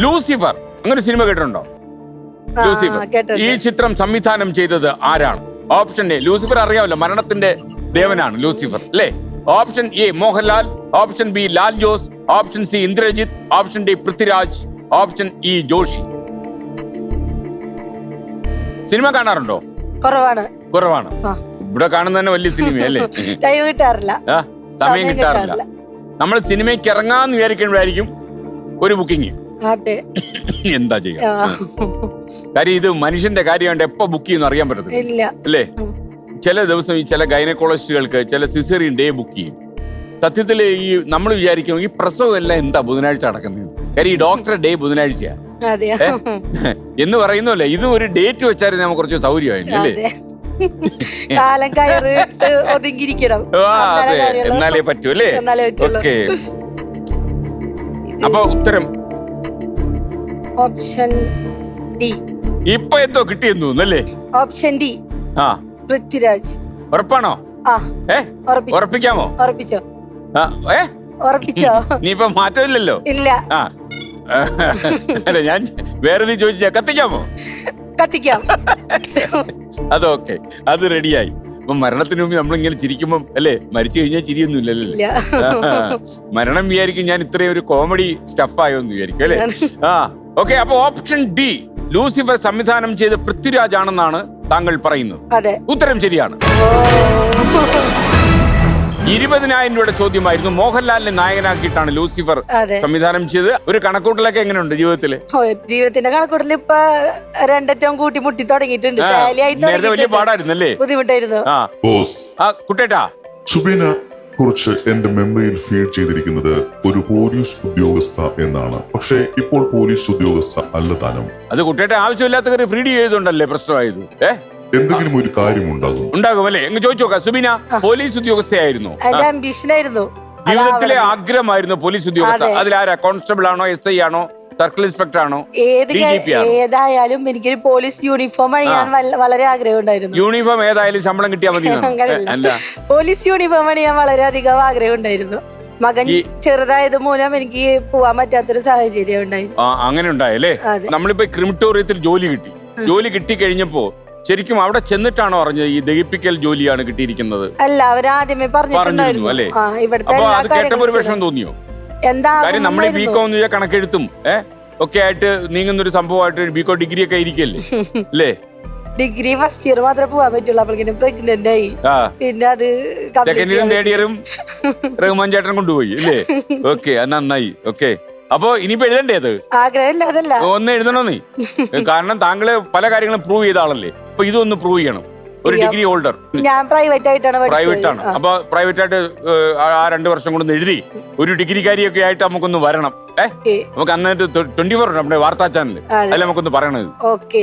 Lucifer അങ്ങനെ cinema കേട്ടിട്ടുണ്ടോ? Lucifer ഈ ചിത്രം സംവിധാനം ചെയ്തത് ആരാണ്? ഓപ്ഷൻ എ ലൂസിഫർ അറിയാമല്ലോ മരണത്തിന്റെ ദേവനാണ് ലൂസിഫർ അല്ലേ? Option A Mohanlal option B Lal Jose option C Indrajith option D Prithviraj option E Joshi. Cinema കാണാറുണ്ടോ? കുറവാണ്. കുറവാണ്. ഇവിടെ കാണുന്ന തന്നെ വലിയ സിനിമയല്ലേ ടൈം കിട്ടാറില്ല. സമയം കിട്ടാറില്ല. നമ്മൾ സിനിമയ്ക്ക് ഇറങ്ങാന്ന് വിചാരിക്കുമ്പോഴായിരിക്കും ഒരു ബുക്കിംഗ് അതെ. എന്താ ചെയ്യാ. കാര്യം ഇത് മനുഷ്യന്റെ കാര്യമായിട്ട് എപ്പോ ബുക്ക് ചെയ്യുന്നു അറിയാൻ പറ്റത്തില്ല. ഇല്ല. അല്ലേ? ചില ദിവസം ഈ ചില ഗൈനക്കോളജിസ്റ്റുകൾക്ക് ചില സിസേറിയൻ ഡേ ബുക്ക് ചെയ്യും. സത്യത്തിൽ ഈ നമ്മൾ വിചാരിക്കും ഈ പ്രസവം എല്ലാം എന്താ ബുധനാഴ്ച നടക്കുന്നത്? കാര്യം ഈ ഡോക്ടറെ ഡേ ബുധനാഴ്ചയാ. എന്ന് പറയുന്നല്ലേ ഇത് ഒരു ഡേറ്റ് വെച്ചായിരുന്നു നമുക്ക് കുറച്ച് സൗകര്യമായിരുന്നു അല്ലേ? കാലം കയറിട്ട് ഒതുങ്ങിയിരിക്കണം. എന്നാലേ പറ്റൂ അല്ലേ? എന്നാലേ പറ്റുള്ളൂ. അപ്പൊ ഉത്തരം ഓപ്ഷൻ ഡി ഇപ്പൊ എന്തോ കിട്ടിയെന്ന് തോന്നുന്നല്ലേ? ഓപ്ഷൻ ഡി ആ. പൃഥ്വിരാജ്. ഉറപ്പാണോ? ആ. ഏ? ഉറപ്പിച്ചു. ഉറപ്പിക്കാമോ? ഉറപ്പിച്ചോ. ആ, ഏ? ഉറപ്പിച്ചോ? ഇനിയിപ്പൊ മാറ്റമില്ലല്ലോ? ഇല്ല. ആ. അല്ല ഞാൻ വേറെ നീ ചോദിച്ചാ കത്തിക്കാമോ? കത്തിക്കാം. അതൊക്കെ അത് റെഡിയായി. അപ്പൊ മരണത്തിന് മുമ്പ് നമ്മളിങ്ങനെ ചിരിക്കുമ്പം അല്ലേ? മരിച്ചു കഴിഞ്ഞാൽ ചിരിയൊന്നും ഇല്ലല്ലോ ഇല്ല. മരണം വിചാരിക്കും ഞാൻ ഇത്രയും ഒരു കോമഡി സ്റ്റഫായോന്ന് വിചാരിക്കും അല്ലേ? ആ. ഓക്കെ അപ്പൊ ഓപ്ഷൻ ഡി ലൂസിഫർ സംവിധാനം ചെയ്ത പൃഥ്വിരാജ് ആണെന്നാണ് താങ്കൾ പറയുന്നത്. അതെ. ഉത്തരം ശരിയാണ്. ഇരുപതിനായിരം രൂപയുടെ ചോദ്യമായിരുന്നു. മോഹൻലാലിനെ നായകനാക്കിയിട്ടാണ് ലൂസിഫർ സംവിധാനം ചെയ്ത് ഒരു കണക്കൂട്ടലൊക്കെ എങ്ങനെയുണ്ട് ജീവിതത്തിൽ ഓ, ജീവിതത്തിന്റെ കണക്കൂട്ടൽ ഇപ്പൊ രണ്ടറ്റവും കൂട്ടി മുട്ടി തുടങ്ങിയിട്ടുണ്ട്. വലിയ പാടായിരുന്നു അല്ലേ ബുദ്ധിമുട്ടായിരുന്നു. കുട്ടേട്ടാ. സുബിന കുറിച്ച് എന്റെ മെമ്മറിയിൽ ഫീഡ് ചെയ്തിരിക്കുന്നത് ഒരു പോലീസ് ഉദ്യോഗസ്ഥ എന്നാണ്. പക്ഷേ ഇപ്പോൾ പോലീസ് ഉദ്യോഗസ്ഥ അല്ല താനും. അത് കുട്ടിയുടെ ആവശ്യമില്ലാത്ത കാര്യം ഫ്രീഡി ചെയ്തുണ്ടല്ലേ പ്രശ്നമായത്? ഏ? എന്തെങ്കിലും ഒരു കാര്യം ഉണ്ടാകും. അല്ലേ? എങ്ങ് ചോദിച്ചു നോക്കാം. സുബിന പോലീസ് ഉദ്യോഗസ്ഥയായിരുന്നു. ജീവിതത്തിലെ ആഗ്രഹമായിരുന്നു പോലീസ് ഉദ്യോഗസ്ഥ. അതെ. അതിലാരാ? കോൺസ്റ്റബിൾ ആണോ എസ് ഐ ആണോ? സർക്കിൾ ഇൻസ്പെക്ടർ ആണോ? ഏത് ഏതായാലും എനിക്കൊരു പോലീസ് യൂണിഫോം അണിയാൻ വളരെ ആഗ്രഹം ഉണ്ടായിരുന്നു യൂണിഫോം ഏതായാലും ശമ്പളം കിട്ടിയാൽ മതി പോലീസ് യൂണിഫോം അണിയാൻ വളരെയധികം ആഗ്രഹം ഉണ്ടായിരുന്നു മകൻ ചെറുതായത് മൂലം എനിക്ക് പോവാൻ പറ്റാത്തൊരു സാഹചര്യം ഉണ്ടായിരുന്നു. അങ്ങനെ ഉണ്ടായല്ലേ. നമ്മളിപ്പോ ക്രിമിറ്റോറിയത്തിൽ ജോലി കിട്ടി. ജോലി കിട്ടി കഴിഞ്ഞപ്പോ ശരിക്കും അവിടെ ചെന്നിട്ടാണോ അറിഞ്ഞത് ഈ ദഹിപ്പിക്കൽ ജോലിയാണ് കിട്ടിയിരിക്കുന്നത്? അല്ല അവരാദ്യമേ പറഞ്ഞിട്ടുണ്ടായിരുന്നു. അല്ലേ? ഇവിടുത്തെ അപ്പൊ അത് കേട്ടപ്പോ ഒരു വിഷമം തോന്നിയോ? എന്താ കാര്യം നമ്മൾ ഈ ബികോം എന്ന് വെച്ചാൽ കണക്കെഴുത്തും ഒക്കെ ആയിട്ട് നീങ്ങുന്ന ഒരു സംഭവമായിട്ട് ബികോ ഡിഗ്രി ഒക്കെ ഇരിക്കല്ലേ അല്ലേ ഡിഗ്രി ഫസ്റ്റ് ഇയർ മാത്രമേ പോവാൻ പറ്റുള്ളൂ അപ്പോഴേക്കും പ്രഗ്നന്റ് ആയി. പിന്നെ അത് സെക്കൻഡ് ഇയറും തേർഡ് ഇയറും റഹ്മാൻ ചേട്ടൻ കൊണ്ടുപോയി അല്ലേ ഓക്കെ അത് നന്നായി ഓക്കെ അപ്പൊ ഇനിയിപ്പോ എഴുതണ്ടേ അത്? ആഗ്രഹമില്ല അതല്ല. ഒന്ന് എഴുതണോ നീ? കാരണം താങ്കൾ പല കാര്യങ്ങളും പ്രൂവ് ചെയ്ത ആളല്ലേ? അപ്പൊ ഇതൊന്ന് പ്രൂവ് ചെയ്യണം. ഒരു ഡിഗ്രി ഹോൾഡർ ഞാൻ പ്രൈവറ്റ് ആയിട്ടാണ് പ്രൈവറ്റ് ആണ്. അപ്പൊ പ്രൈവറ്റ് ആയിട്ട് ആ- രണ്ടു വർഷം കൊണ്ട് എഴുതി ഒരു ഡിഗ്രിക്കാരിയൊക്കെ ആയിട്ട് നമുക്കൊന്ന് വരണം. ഏഹ് നമുക്ക് അന്നേരം ട്വന്റി ഫോർ ഉണ്ട് നമ്മുടെ വാർത്താ ചാനൽ അതെ. അതിൽ നമുക്കൊന്ന് പറയണത്. ഓക്കെ.